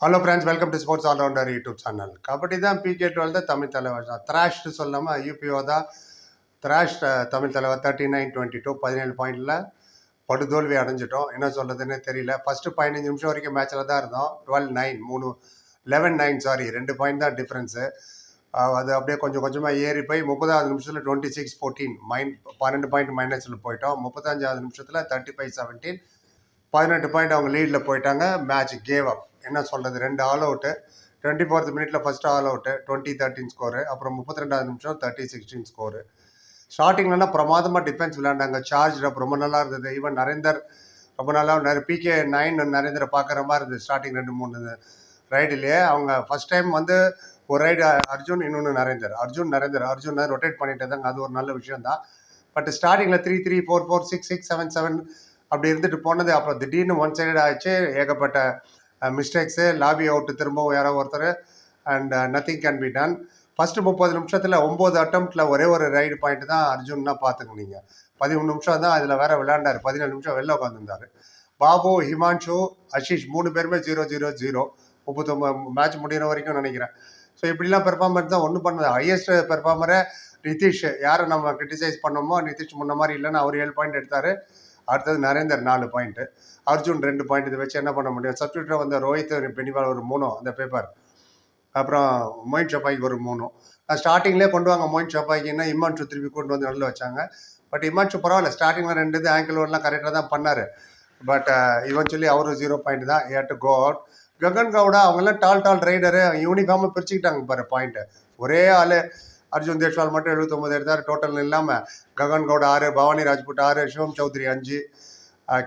Hello friends welcome to sports all rounder YouTube channel kabaddi தான் PK twelve தான் தமிழ் தலைவர். தான் த்ராஷ்டு சொல்லாமல் யூபிஓ தான் த்ராஷ் தமிழ் தலைவர். தேர்ட்டி நைன் டுவெண்ட்டி டூ பதினேழு பாயிண்டில் படுதோல்வி அடைஞ்சிட்டோம். என்ன சொல்கிறதுன்னு தெரியல. ஃபஸ்ட்டு பதினஞ்சு நிமிஷம் வரைக்கும் மேட்ச்சில் தான் இருந்தோம். டுவெல் நைன் மூணு லெவன் நைன் சாரி ரெண்டு பாயிண்ட் தான் டிஃப்ரென்ஸு அது அப்படியே கொஞ்சம் கொஞ்சமாக ஏறி போய் முப்பதாவது நிமிஷத்தில் டுவெண்ட்டி சிக்ஸ் ஃபோர்டீன் மைன் பன்னெண்டு பாயிண்ட் மைனஸில் போயிட்டோம். முப்பத்தஞ்சாவது நிமிஷத்தில் தேர்ட்டி ஃபைவ் செவன்டீன் பதினெட்டு பாயிண்ட் அவங்க லீடில் போயிட்டாங்க. மேட்ச் கேவ் அப் என்ன சொல்கிறது ரெண்டு ஆல் அவுட்டு டுவெண்ட்டி ஃபோர்த் மினிட்ல first all out twenty thirteen score அப்புறம் முப்பத்தி ரெண்டாவது நிமிஷம் தேர்ட்டி சிக்ஸ்டீன் ஸ்கோரு ஸ்டார்டிங்லலாம் பிரமாதமாக டிஃபென்ஸ் விளையாண்டாங்க. சார்ஜ் அப் ரொம்ப நல்லா இருந்தது. ஈவன் நரேந்தர் ரொம்ப நல்லா நிறைய பிகே நைன் நரேந்தரை பார்க்குற மாதிரி இருந்தது. ஸ்டார்டிங் ரெண்டு மூணு ரைடுலேயே அவங்க ஃபஸ்ட் டைம் வந்து ஒரு ரைடு அர்ஜுன் இன்னொன்று நரேந்தர். அர்ஜுன் நரேந்தர். அர்ஜுன் ரொட்டேட் பண்ணிட்டு இருந்தாங்க. அது ஒரு நல்ல விஷயம் தான் பட் ஸ்டார்டிங்கில் three three four four six six seven seven அப்படி இருந்துட்டு போனது. அப்புறம் திடீர்னு ஒன் சைடு ஆச்சு ஏகப்பட்ட மிஸ்டேக்ஸு லாபி அவுட்டு திரும்பவும் யாரோ ஒருத்தர் and nothing can be done first முப்பது நிமிஷத்தில் ஒம்பது அட்டம்ப்டில் ஒரே ஒரு ரைடு பாயிண்ட் தான் அர்ஜுன்னா பார்த்துங்க நீங்கள் பதிமூணு நிமிஷம் தான் அதில் வேற விளையாண்டார். பதினேழு நிமிஷம் வெளில உட்காந்துருந்தார் பாபு ஹிமான்ஷு அஷிஷ் மூணு பேருமே ஜீரோ ஜீரோ ஜீரோ முப்பத்தொம்பது மேட்ச் முடிகிற வரைக்கும் நினைக்கிறேன். ஸோ இப்படிலாம் பெர்ஃபார்மன்ஸ் தான் ஒன்றும் பண்ணது ஹையஸ்ட் பெர்ஃபார்மரை நிதிஷ். யாரை நம்ம கிரிட்டிசைஸ் பண்ணோமோ நிதிஷ் முன்ன மாதிரி இல்லைன்னு அவர் ஏழு பாயிண்ட் எடுத்தார். அடுத்தது நரேந்தர் நாலு பாயிண்ட்டு அர்ஜுன் ரெண்டு பாயிண்ட் இதை வச்சு என்ன பண்ண முடியும்? சப்ஸ்டியூட்டில் வந்த ரோஹித் பெனிவால் ஒரு மூணு அந்த பேப்பர் அப்புறம் மொயின் சப்பாய்க்கு ஒரு மூணு. ஸ்டார்டிங்லேயே கொண்டு வாங்க. மொயின் சப்பாய்க்குன்னா இமான்சு திருப்பி கொண்டு வந்து நல்லா வச்சாங்க. பட் இமான்சு பரவாயில்ல. ஸ்டார்டிங்கில் ரெண்டு இது ஆங்கிள் ஒன்லாம் கரெக்டாக தான் பண்ணார். பட் இவன் சொல்லி அவரு ஜீரோ பாயிண்ட் தான். A to go out Gagan Gowda அவங்கெல்லாம் டால் டால் ரைடரு யூனிஃபார்மாக பிரிச்சுக்கிட்டாங்க பாரு பாயிண்ட்டு ஒரே ஆள். அர்ஜுன் தேஷ்வால் மட்டும் எழுபத்தொம்பது எடுத்தார். டோட்டல் இல்லாமல் ககன் கவுட் ஆறு பவானி ராஜ்புட் ஆறு சிவம் சௌத்ரி அஞ்சு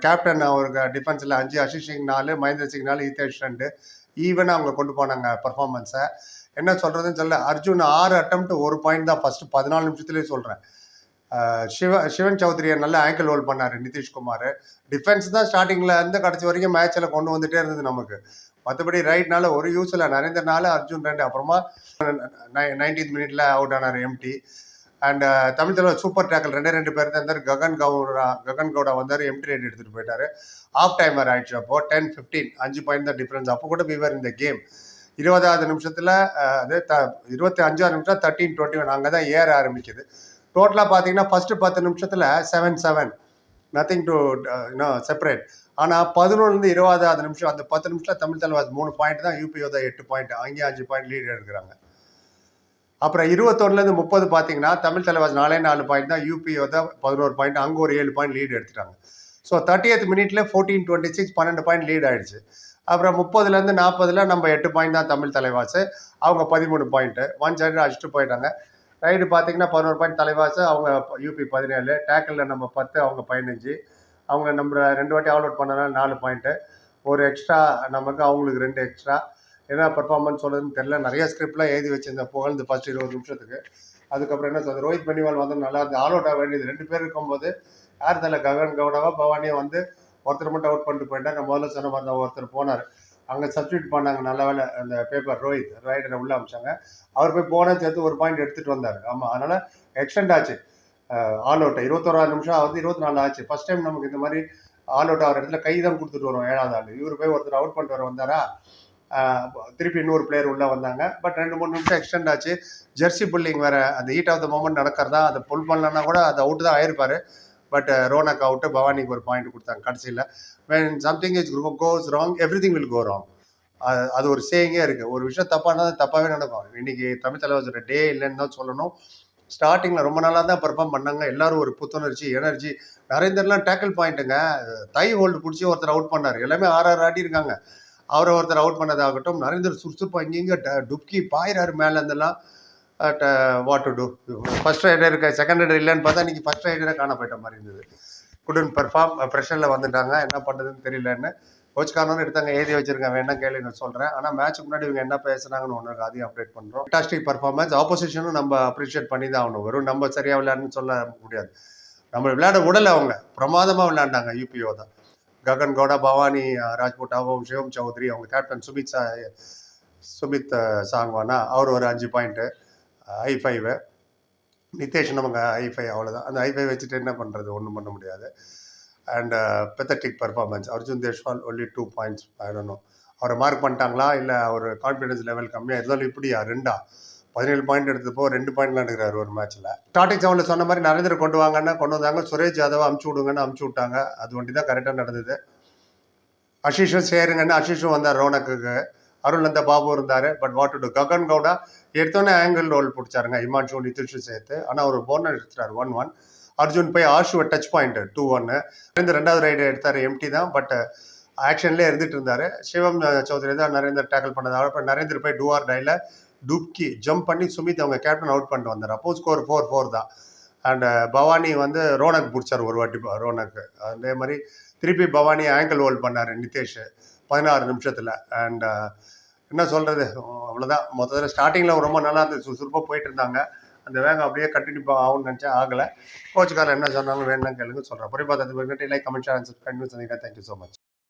கேப்டன் அவருக்கு டிஃபென்ஸில் அஞ்சு அஷிஷ் சிங் நாலு மகேந்திர சிங் நாலு ஹிதேஷ் ரெண்டு. ஈவனாக அவங்க கொண்டு போனாங்க பர்ஃபார்மன்ஸை என்ன சொல்கிறதுன்னு சொல்ல அர்ஜுன் ஆறு அட்டம்ப்ட் ஒரு பாயிண்ட் தான் ஃபஸ்ட்டு பதினாலு நிமிஷத்துலேயே சொல்கிறேன் சிவ சிவன் சௌத்ரியை நல்ல ஆங்கிள் ஹோல்ட் பண்ணார் நிதிஷ்குமார். டிஃபென்ஸ் தான் ஸ்டார்டிங்கில் இருந்து கடைசி வரைக்கும் மேட்ச்சில் கொண்டு வந்துகிட்டே இருந்தது நமக்கு. மற்றபடி ரைட்னால ஒரு யூஸ் இல்லை. நரேந்திரனால அர்ஜுன் ரெண்டு. அப்புறமா நைன்டீன்த் மினிட்ல அவுட் ஆனார் எம்டி அண்ட் தமிழ் தலைவர் சூப்பர் டேக்கல் ரெண்டே ரெண்டு பேர் தான் இருந்தார். ககன் கவுடா ககன் கவுடா வந்தார். எம்டி ரைட் எடுத்துகிட்டு போயிட்டார். ஆஃப் டைமர் ஆயிடுச்சு அப்போ. டென் ஃபிஃப்டீன் அஞ்சு பாயிண்ட் தான் டிஃப்ரென்ஸ் அப்போ கூட விவர் இந்த கேம் இருபதாவது நிமிஷத்தில் அது த இருபத்தி அஞ்சாவது நிமிஷம் தேர்ட்டீன் டுவெண்ட்டி ஒன் அங்கே தான் ஏற ஆரம்பிக்குது. டோட்டலாக பார்த்தீங்கன்னா ஃபஸ்ட்டு பத்து நிமிஷத்தில் செவன் செவன் நத்திங் டு இன்னும் செப்பரேட் ஆனால் பதினொன்றுலேருந்து இருபதாவது நிமிஷம் அந்த பத்து நிமிஷத்தில் தமிழ் தலைவாஸ் மூணு பாயிண்ட் தான் யூபிஓ தான் எட்டு பாயிண்ட் அங்கேயும் அஞ்சு பாயிண்ட் லீட் எடுக்கிறாங்க. அப்புறம் இருபத்தொன்னுலேருந்து முப்பது பார்த்தீங்கன்னா தமிழ் தலைவாஸ் நாலே நாலு பாயிண்ட் தான் யூபிஓ தான் பதினோரு பாயிண்ட் அங்கே ஒரு ஏழு பாயிண்ட் லீட் எடுத்துட்டாங்க. ஸோ தேர்ட்டி எய்த் மினிட்ல ஃபோர்டீன் டுவெண்ட்டி சிக்ஸ் பன்னெண்டு பாயிண்ட் லீட் ஆயிடுச்சு. அப்புறம் முப்பதுலேருந்து நாற்பதுல நம்ம எட்டு பாயிண்ட் தான் தமிழ் தலைவாசு. அவங்க பதிமூணு பாயிண்ட்டு ஒன் சைடு அடிச்சுட்டு போயிட்டாங்க. ரைடு பார்த்தீங்கன்னா பதினோரு பாயிண்ட் தலைவாசு அவங்க யூபி பதினேழு டேக்கிளில் நம்ம பத்து அவங்க பதினஞ்சு. அவங்க நம்ம ரெண்டு வாட்டி ஆல் அவுட் பண்ணனால நாலு பாயிண்ட்டு ஒரு எக்ஸ்ட்ரா நமக்கு அவங்களுக்கு ரெண்டு எக்ஸ்ட்ரா என்ன பர்ஃபார்மன்ஸ் சொல்லுதுன்னு தெரியல. நிறைய ஸ்கிரிப்ட்லாம் எழுதி வச்சிருந்தேன். புகழ்ந்து ஃபர்ஸ்ட் இருபது நிமிஷத்துக்கு. அதுக்கப்புறம் என்ன சொல்றது? ரோஹித் பெனிவால் வந்து நல்லா இருந்து ஆல் அவுட் ஆக வேண்டியது. ரெண்டு பேர் இருக்கும்போது யார் தெரியல ககன் கவுடாவா பவானியை வந்து ஒருத்தர் மட்டும் அவுட் பண்ணிட்டு போயிட்டாங்க முதல்ல சொன்ன மாதிரி தான் ஒருத்தர் போனார். அங்கே சப்ஸ்டியூட் பண்ணாங்க. நல்ல வேலை அந்த பேப்பர் ரோஹித் ரோஹிட்டரை உள்ளே அமிச்சாங்க. அவர் போய் போனால் சேர்த்து ஒரு பாயிண்ட் எடுத்துகிட்டு வந்தார். ஆமாம் அதனால் எக்ஸ்டெண்ட் ஆச்சு. ஆல் அவுட் இருபத்தோராது நிமிஷம் ஆகுது இருபத்தி நாலு ஆச்சு. ஃபஸ்ட் டைம் நமக்கு இந்த மாதிரி ஆல் அவுட் ஆகிற இடத்துல கை தான் கொடுத்துட்டு வரும் ஏழாவது ஆள். இவர் போய் ஒருத்தர் அவுட் பண்ணிட்டு வர வந்தாரா திருப்பி இன்னொரு பிளேயர் உள்ளே வந்தாங்க. பட் ரெண்டு மூணு நிமிஷம் எக்ஸ்டெண்ட் ஆச்சு. ஜெர்சி புல்லிங் வேறு அந்த ஹீட் ஆஃப் த மூமெண்ட் நடக்கிறதா அதை புல் பண்ணலன்னா கூட அது அவுட் தான் ஆயிருப்பார். பட் uh, ரோனக் அவுட்டு பவானிக்கு ஒரு பாயிண்ட் கொடுத்தாங்க கடைசியில். When something is goes wrong everything will go wrong அது ஒரு சேயிங்கே இருக்குது ஒரு விஷயம் தப்பானா தப்பாகவே நடக்கும். இன்னைக்கு தமிழ் தலைவர் டே இல்லைன்னு தான் சொல்லணும். ஸ்டார்டிங்கில் ரொம்ப நாளாக தான் பெர்ஃபார்ம் பண்ணாங்க. எல்லாரும் ஒரு புத்துணர்ச்சி எனர்ஜி. நரேந்தர்லாம் டேக்கிள் பாயிண்ட்டுங்க தை ஹோல்டு பிடிச்சி ஒருத்தர் அவுட் பண்ணார். எல்லாமே ஆறு ஆறு ஆடி இருக்காங்க. அவரை ஒருத்தர் அவுட் பண்ணதாகட்டும் நரேந்தர் சுறுசுறுப்பாக இங்கேங்க டுப்கி பாயிறாரு மேலேருந்தெல்லாம் at what to do first raider இருக்க செகண்ட் ரைடர் இல்லைன்னு பார்த்தா இன்றைக்கி ஃபஸ்ட் ரைடரே காண போயிட்ட மாதிரி இருந்தது. குடன் பெர்ஃபார்ம் ப்ரெஷரில் வந்துட்டாங்க. என்ன பண்ணுறதுன்னு தெரியலன்னு. கோச்காரனும் எடுத்தாங்க எழுதி வச்சிருக்கேன் வேணா கேள்வி நான் சொல்கிறேன் ஆனால் மேட்ச்சுக்கு முன்னாடி இவங்க என்ன பேசுனாங்கன்னு ஒன்று அதையும் அப்டேட் பண்ணுறோம் ஃபண்டாஸ்டிக் பர்ஃபார்மன்ஸ் ஆப்போசிஷனும் நம்ம அப்ரிஷியேட் பண்ணி தான் ஆகணும். வெறும் நம்ம சரியாக விளையாடுன்னு சொல்ல முடியாது. நம்ம விளையாட விடலை அவங்க. பிரமாதமாக விளையாண்டாங்க யூபிஓ தான். ககன் கவுடா பவானி ராஜ்புட் அவம் சிவம் சௌத்ரி அவங்க கேப்டன் சுமித் சா சுமித் சாங்வானா அவர் ஒரு அஞ்சு பாயிண்ட்டு ஐ ஃபைவு நிதேஷ் நமக்கு ஐ ஃபைவ் அவ்வளோதான் அந்த ஐ ஃபைவ் வச்சுட்டு என்ன பண்ணுறது ஒன்றும் பண்ண முடியாது. And pathetic performance Arjun Deshwal only two points ஆயிடணும் அவரை மார்க் பண்ணிட்டாங்களா? இல்லை அவர் கான்ஃபிடன்ஸ் லெவல் கம்மியாக இருந்தாலும் இப்படியா? ரெண்டா? பதினேழு பாயிண்ட் எடுத்தப்போ ரெண்டு பாயிண்ட் எடுக்கிறாரு ஒரு மேட்ச்சில் ஸ்டார்டிங் செவனில் சொன்ன மாதிரி நரேந்திர கொண்டு வாங்கன்னா கொண்டு வந்தாங்க. சுரேஷ் யாதவ் அமுச்சு விடுங்கன்னு அமுச்சு விட்டாங்க. அது ஒண்டி தான் கரெக்டாக நடந்தது. அஷீஷும் சேருங்கன்னு அஷீஷும் வந்தார் ரோனக்குக்கு. அருள் அந்த பாபு இருந்தார். But what to Gagan Gowda எடுத்தோன்னே ஆங்கிள் ரோல் பிடிச்சாருங்க. இமான்ஷு நிதிஷும் சேர்த்து. ஆனால் அவர் போனர் எடுத்துட்டார். ஒன் ஒன் அர்ஜுன் போய் ஆஷுவை டச் பாயிண்ட் டூ ஒன்னு இந்த ரெண்டாவது ரைடு எடுத்தார் எம்டி தான் பட் ஆக்ஷன்லேயே uh, இருந்துட்டு இருந்தார். சிவம் uh, சௌத்ரி தான் நரேந்தர் டேக்கிள் பண்ணதால் அப்புறம் நரேந்தர் போய் டூஆர் டைல டுப்கி ஜம்ப் பண்ணி சுமித் அவங்க கேப்டன் அவுட் பண்ணிட்டு வந்தார். அப்போ ஸ்கோர் ஃபோர் ஃபோர் தான். அண்ட் uh, பவானி வந்து ரோனக் பிடிச்சார் ஒரு வாட்டி ரோனக்கு அதே மாதிரி திருப்பி பவானி ஆங்கிள் ஹோல்ட் பண்ணார் நிதேஷ் பதினாறு நிமிஷத்தில். அண்ட் என்ன சொல்கிறது அவ்வளோதான் மொத்தத்தில் ஸ்டார்டிங்கில் ரொம்ப நல்லா இருந்துச்சு சுறுசுறுப்பாக போயிட்டு இருந்தாங்க. அந்த வேகம் அப்படியே கண்டினியூ ஆகும்னு நினச்சேன். ஆகலை. கோச்சுக்காரர் என்ன சொன்னாலும் வேணும்னு கேளுங்க சொல்கிறேன் புரியும் பார்த்து like comment share subscribe thank you so much